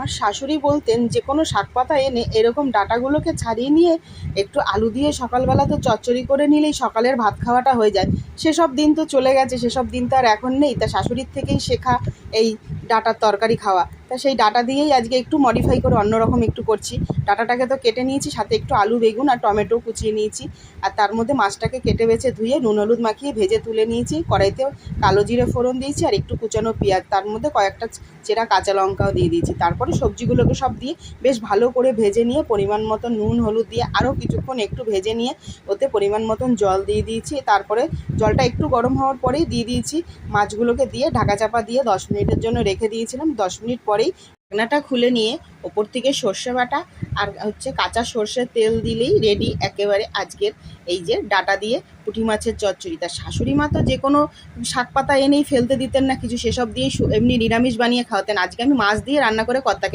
আমার শাশুড়ি বলতেন যে কোনো শাক পাতা এনে এরকম ডাটাগুলোকে ছাড়িয়ে নিয়ে একটু আলু দিয়ে সকালবেলা তো চচ্চড়ি করে নিলেই সকালের ভাত খাওয়াটা হয়ে যায়। সেসব দিন তো চলে গেছে, সেসব দিন তো আর এখন নেই। তা শাশুড়ির থেকেই শেখা এই ডাটার তরকারি খাওয়া। তা সেই ডাটা দিয়েই আজকে একটু মডিফাই করে অন্যরকম একটু করছি। ডাটাটাকে তো কেটে নিয়েছি, সাথে একটু আলু, বেগুন আর টমেটো কুচিয়ে নিয়েছি। আর তার মধ্যে মাছটাকে কেটে বেছে ধুয়ে নুন, হলুদ মাখিয়ে ভেজে তুলে নিয়েছি। কড়াইতে কালো জিরে ফোড়ন দিয়েছি আর একটু কুচানো পেঁয়াজ। তার মধ্যে কয়েকটা চেরা কাঁচা লঙ্কাও দিয়ে দিয়েছি। তারপরে সবজিগুলোকে সব দিয়ে বেশ ভালো করে ভেজে নিয়ে পরিমাণ মতো নুন, হলুদ দিয়ে আরও কিছুক্ষণ একটু ভেজে নিয়ে ওতে পরিমাণ মতন জল দিয়ে দিয়েছি। তারপরে জলটা একটু গরম হওয়ার পরেই দিয়ে দিয়েছি। মাছগুলোকে দিয়ে ঢাকা চাপা দিয়ে দশ মিনিটের জন্য রেখে দিয়েছিলাম। দশ মিনিট পরেই ঢাকনাটা খুলে নিয়ে ওপর থেকে সর্ষে বাটা আর হচ্ছে কাঁচা সর্ষের তেল দিলেই রেডি একেবারে আজকের এই যে ডাটা দিয়ে পুঁটি মাছের চচ্চড়ি। তার শাশুড়ি মা তো যে কোনো শাক পাতা এনেই ফেলতে দিতেন না, কিছু সেসব দিয়েই এমনি নিরামিষ বানিয়ে খাওয়াতেন। আজকে আমি মাছ দিয়ে রান্না করে কর্তাকে